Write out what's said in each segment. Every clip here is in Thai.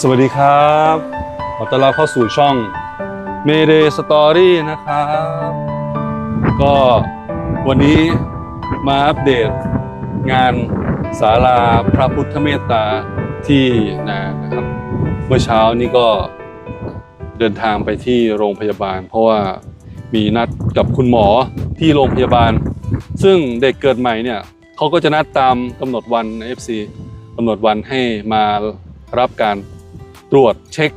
สวัสดีครับ ขอต้อนรับเข้าสู่ช่อง Mayday Story นะครับ ก็วันนี้มาอัปเดตงานศาลาพระพุทธเมตตาที่นานะครับ เมื่อเช้านี้ก็เดินทางไปที่โรงพยาบาล เพราะว่ามีนัดกับคุณหมอที่โรงพยาบาล ซึ่งเด็กเกิดใหม่เนี่ยเขาก็จะนัดตามกำหนดวันใน FC กำหนดวันให้มารับการ ตรวจเช็ค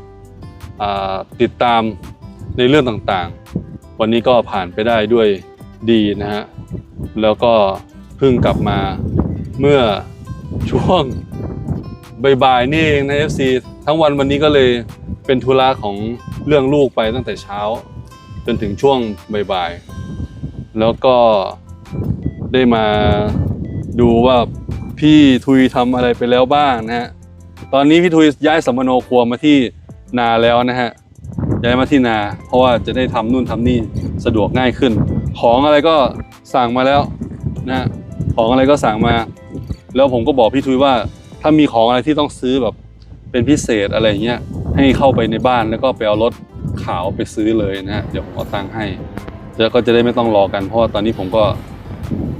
ติดตามในเรื่องต่างๆ วันนี้ก็ผ่านไปได้ด้วยดีนะฮะ แล้วก็เพิ่งกลับมาเมื่อช่วงบ่ายๆนี่เองนะ FC ทั้งวันวันนี้ก็เลยเป็นธุระของเรื่องลูกไปตั้งแต่เช้า จนถึงช่วงบ่ายๆ แล้วก็ได้มาดูว่าพี่ทุยทำอะไรไปแล้วบ้างนะฮะ ตอนนี้พี่ทุยย้ายสัมมโนครัวมาที่นาแล้วนะฮะย้ายมาที่นา เพราะว่าจะได้ทำนู่นทำนี่สะดวกง่ายขึ้น ของอะไรก็สั่งมาแล้วนะฮะของอะไรก็สั่งมา แล้วผมก็บอกพี่ทุยว่า ถ้ามีของอะไรที่ต้องซื้อแบบเป็นพิเศษอะไรเงี้ยให้เข้าไปในบ้านแล้วก็ไปเอารถขาวไปซื้อเลยนะฮะเดี๋ยวผมเอาตังค์ให้แล้วก็จะได้ไม่ต้องรอกันเพราะว่าตอนนี้ผมก็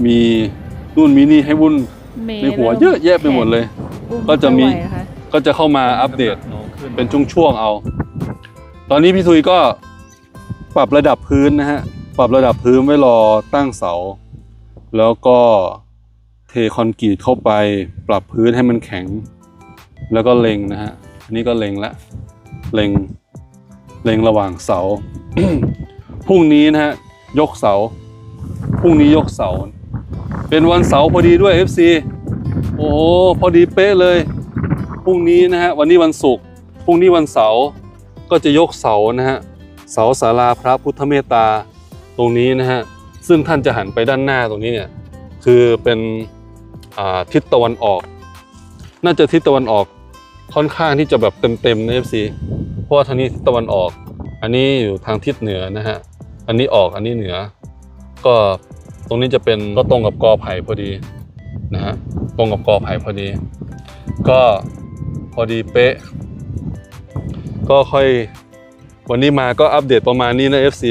มีนู่นมีนี่ให้วุ่นเมย์ในหัวเยอะแยะไปหมดเลยอุ้ก็จะมีไไหวนะคะ ก็จะเข้ามาอัปเดตเป็นช่วงๆเอา ตอนนี้พี่ทุยก็ปรับระดับพื้นนะฮะ ปรับระดับพื้นไว้รอตั้งเสา แล้วก็เทคอนกรีตเข้าไป ปรับพื้นให้มันแข็ง แล้วก็เล็งนะฮะอันนี้ก็เล็งละเล็งเล็งระหว่างเสาพรุ่งนี้นะฮะยกเสาพรุ่งนี้ยกเสา เป็นวันเสาร์พอดีด้วย FC โอ้โหพอดีเป๊ะเลย พรุ่งนี้นะฮะวันนี้วันศุกร์พรุ่งนี้วันเสาร์ก็จะยกเสานะฮะเสาศาลาพระพุทธเมตตาตรงนี้นะฮะซึ่งท่านจะหันไปด้านหน้าตรงนี้เนี่ยคือเป็นอาทิศตะวันออก น่าจะทิศตะวันออกค่อนข้างที่จะแบบเต็มๆนะเอฟซีเพราะว่าทางนี้ทิศตะวันออก อันนี้อยู่ทางทิศเหนือนะฮะอันนี้ออกอันนี้เหนือ ก็ตรงนี้จะเป็นก็ตรงกับกอไผ่พอดีนะฮะตรงกับกอไผ่พอดี ก็ พอดีเป๊ะ ก็ค่อยวันนี้มาก็อัปเดตประมาณนี้นะ FC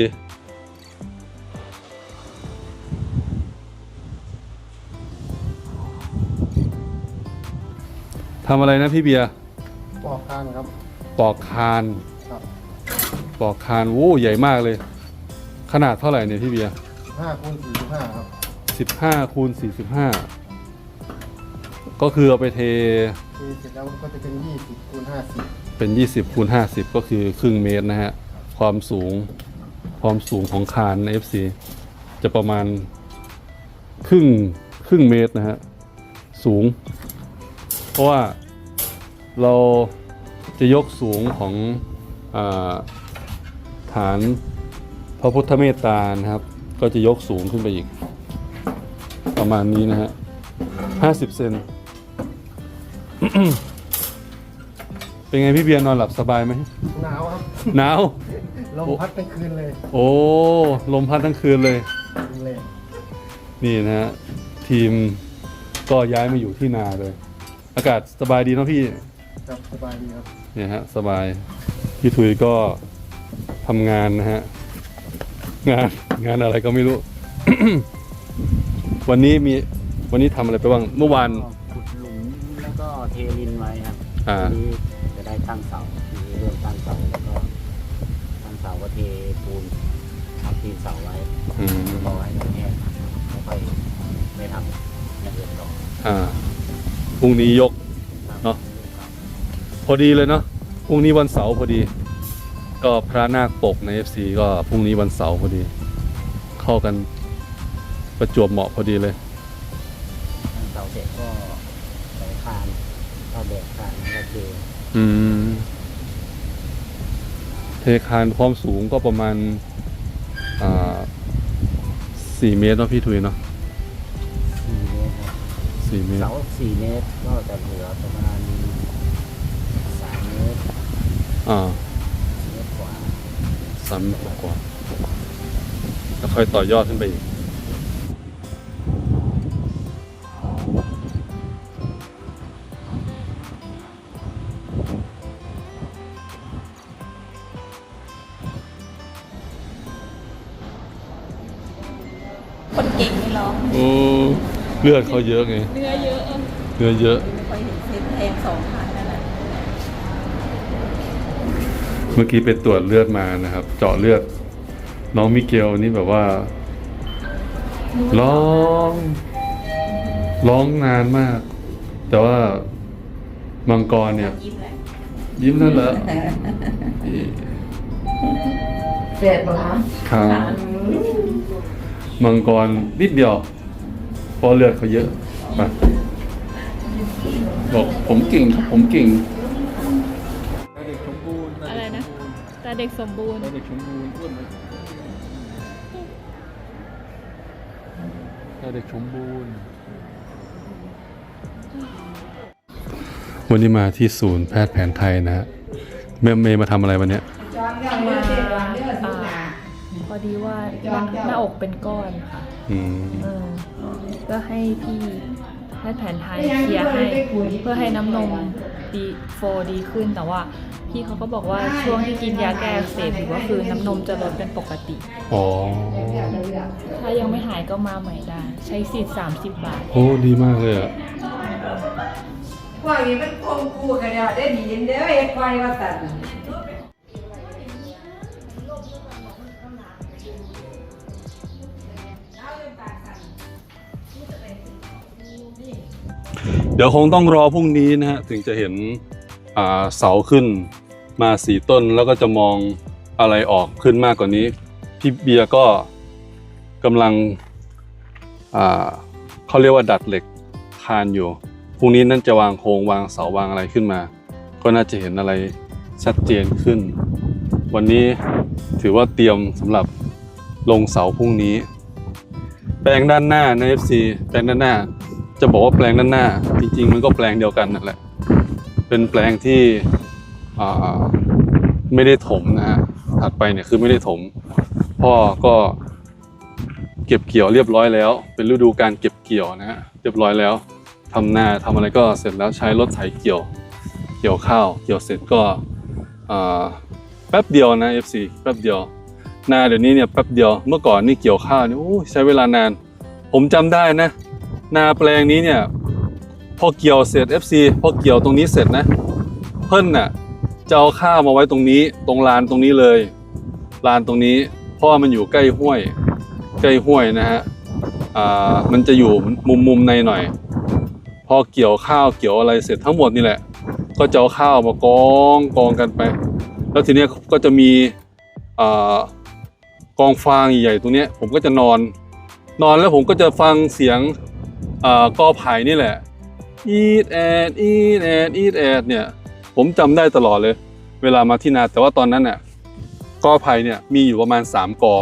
ทำอะไรนะพี่เบียร์ปอกคานครับ ปอกคานครับ ปอกคานโว้ใหญ่มากเลย ขนาดเท่าไหร่เนี่ยพี่เบียร์ห้าคูณสี่สิบห้าครับสิบห้าคูณสี่สิบห้า ก็คือเอาไปเททีเสร็จแล้วก็จะเป็นยี่สิบคูณห้าสิบเป็น 20คูณ50 ก็คือครึ่งเมตรนะฮะ ความสูงความสูงของคานใน FC จะประมาณครึ่งครึ่งเมตรนะฮะ สูง เพราะว่าเราจะยกสูงของอาฐานพระพุทธเมตตานะครับ ก็จะยกสูงขึ้นไปอีก ประมาณนี้นะฮะ 50 เซน เป็นไงพี่เบียร์นอนหลับสบายไหมหนาวครับ หนาว ลมพัดทั้งคืนเลยโอ้ลมพัดทั้งคืนเลยเลยนี่นะฮะทีมก็ย้ายมาอยู่ที่นาเลย อากาศสบายดีเนาะพี่ครับสบายดีครับเนี่ยฮะสบาย พี่ทุยก็ทำงานนะฮะ งานงานอะไรก็ไม่รู้ วันนี้มีวันนี้ทำอะไรไปบ้างเมื่อวานก็ขุดหลุมแล้วก็ เทลินไว้ครับอ่า ทีนี้จะได้ตั้งเสามีเรื่องตั้งเสาแล้วก็ตั้งเสาก็เทปูนทับตีนเสาไว้อืมรอให้มันแห้งแล้วค่อยไม่ทำอย่างอื่นต่ออ่าพรุ่งนี้ยกเนาะ พอดีเลยเนาะพรุ่งนี้วันเสาร์พอดี ก็พระนาคปกใน FC ก็พรุ่งนี้วันเสาร์พอดี เข้ากันประจวบเหมาะพอดีเลย ตั้งเสาเสร็จก็ใส่คาน เข้าแบบคานแล้วก็เทอืม เทคานความสูงก็ประมาณ อ่าสี่เมตรเนาะพี่ทุยเนาะสี่เมตรครับสี่เมตร เสาสี่เมตรก็จะเหลือประมาณสามเมตรอ่าเมตรกว่า สามเมตรกว่าแล้วค่อยต่อยอดขึ้นไปอีก โอ้เลือดเขาเยอะไงเนื้อเยอะเนื้อเยอะไม่ค่อยเห็นเส้นแทงสองพันนั่นแหละเมื่อกี้ไปตรวจเลือดมานะครับ เจาะเลือด น้องมิเกลนี่แบบว่า ร้อง ร้องนานมาก แต่ว่ามังกรเนี่ย ยิ้มแหละยิ้มนั่นแหละเสร็จปะคะครับ มังกรนิดเดียว เพราะเลือดเขาเยอะไปบอกผมเก่งครับผมเก่งเด็กสมบูรณ์อะไรนะแต่เด็กสมบูรณ์เด็กสมบูรณ์อ้วนไหมเด็กสมบูรณ์วันนี้มาที่ศูนย์แพทย์แผนไทยนะฮะเมย์เมย์มาทำอะไรวันเนี้ยมาอ่าพอ ดีว่าหน้าหน้าอกเป็นก้อนค่ะอืมเออก็ให้พี่แพทย์แผนไทยเคลียร์ให้เพื่อให้น้ำนมดีโฟดีขึ้นแต่ว่าพี่เขาก็บอกว่าช่วงที่กินยาแก้อักเสพอยู่ก็คือน้ำนมจะลดเป็นปกติ อ๋อถ้ายังไม่หายก็มาใหม่ได้ ใช้สิทธิ์30บาท โอ้ดีมากเลยอะว่าอย่างนี้มันคงกูกันเดียวได้ดีเด้อเอ็ดไว้ว่าตั เดี๋ยวคงต้องรอพรุ่งนี้นะฮะถึงจะเห็นเสาขึ้นมาสีต้นแล้วก็จะมองอะไรออกขึ้นมากกว่านี้ พี่เบียร์ก็กำลังเขาเรียกว่าดัดเหล็กคานอยู่พรุ่งนี้นั่นจะวางโครงวางเสาวางอะไรขึ้นมา ก็น่าจะเห็นอะไรชัดเจนขึ้น วันนี้ถือว่าเตรียมสำหรับลงเสาพรุ่งนี้ แปลงด้านหน้าใน FC แปลงด้านหน้า จะบอกว่าแปลงด้านหน้า จริงๆ มันก็แปลงเดียวกันนั่นแหละ เป็นแปลงที่ไม่ได้ถมนะฮะถัดไปเนี่ยคือไม่ได้ถม พ่อก็เก็บเกี่ยวเรียบร้อยแล้ว เป็นฤดูการเก็บเกี่ยวนะฮะเรียบร้อยแล้วทำนาทำอะไรก็เสร็จแล้วใช้รถไถเกี่ยว เกี่ยวข้าว เกี่ยวเสร็จก็แป๊บเดียวนะ FC แป๊บเดียวนาเดี๋ยวนี้เนี่ยแป๊บเดียวเมื่อก่อนนี่เกี่ยวข้าวนี่ใช้เวลานาน ผมจำได้นะ นาแปลงนี้เนี่ย พอเกี่ยวเสร็จ FC พอเกี่ยวตรงนี้เสร็จนะ เพิ่นน่ะจะเอาข้าวมาไว้ตรงนี้ ตรงลานตรงนี้เลยลานตรงนี้ เพราะว่ามันอยู่ใกล้ห้วย ใกล้ห้วยนะฮะอ่ามันจะอยู่มุมมุมในหน่อย พอเกี่ยวข้าวเกี่ยวอะไรเสร็จทั้งหมดนี่แหละ ก็จะเอาข้าวมากองกองกันไป แล้วทีเนี้ยก็จะมีอ่ากองฟางใหญ่ๆตรงเนี้ยผมก็จะนอน นอนแล้วผมก็จะฟังเสียง อ่ากอไผ่นี่แหละอีดแอดอีดแอดอีดแอดเนี่ย ผมจำได้ตลอดเลย เวลามาที่นาแต่ว่าตอนนั้นน่ะกอไผ่เนี่ยมีอยู่ประมาณ 3 กอ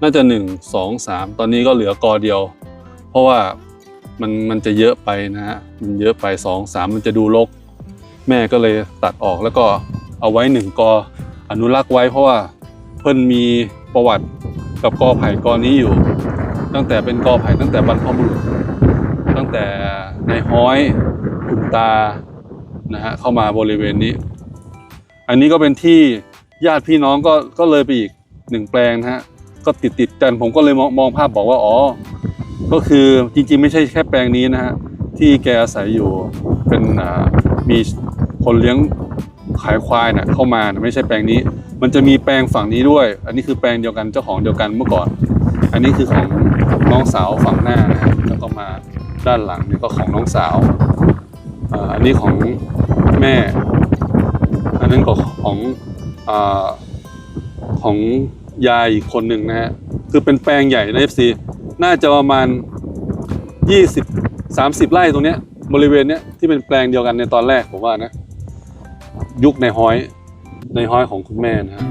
น่าจะ 1 2 3 ตอนนี้ก็เหลือกอเดียว เพราะว่ามันมันจะเยอะไปนะฮะ มันเยอะไป 2 3 มันจะดูรก แม่ก็เลยตัดออกแล้วก็เอาไว้ 1 กอ อนุรักษ์ไว้เพราะว่าเพิ่นมีประวัติกับกอไผ่กอนี้อยู่ ตั้งแต่เป็นกอไผ่ตั้งแต่บรรพบุรุษ นายห้อยคุณตานะฮะเข้ามาบริเวณนี้ อันนี้ก็เป็นที่ญาติพี่น้องก็ก็เลยไปอีกหนึ่งแปลงนะฮะก็ติดติดกันผมก็เลยมองมองภาพบอกว่าอ๋อ ก็คือจริงๆ ไม่ใช่แค่แปลงนี้นะฮะที่แกอาศัยอยู่เป็นอ่ามีคนเลี้ยงขายควายน่ะเข้ามานะไม่ใช่แปลงนี้ มันจะมีแปลงฝั่งนี้ด้วย อันนี้คือแปลงเดียวกันเจ้าของเดียวกันเมื่อก่อน อันนี้คือของน้องสาวฝั่งหน้านะฮะแล้วก็มา ด้านหลังนี่ก็ของน้องสาวอ่าอันนี้ของแม่ อันนั้นก็ของอาของยายอีกคนหนึ่งนะฮะคือเป็นแปลงใหญ่ใน FC น่าจะประมาณ 20 30 ไร่ตรงเนี้ยบริเวณเนี้ยที่เป็นแปลงเดียวกันในตอนแรกผมว่านะ ยุคในห้อยในห้อยของคุณแม่นะฮะ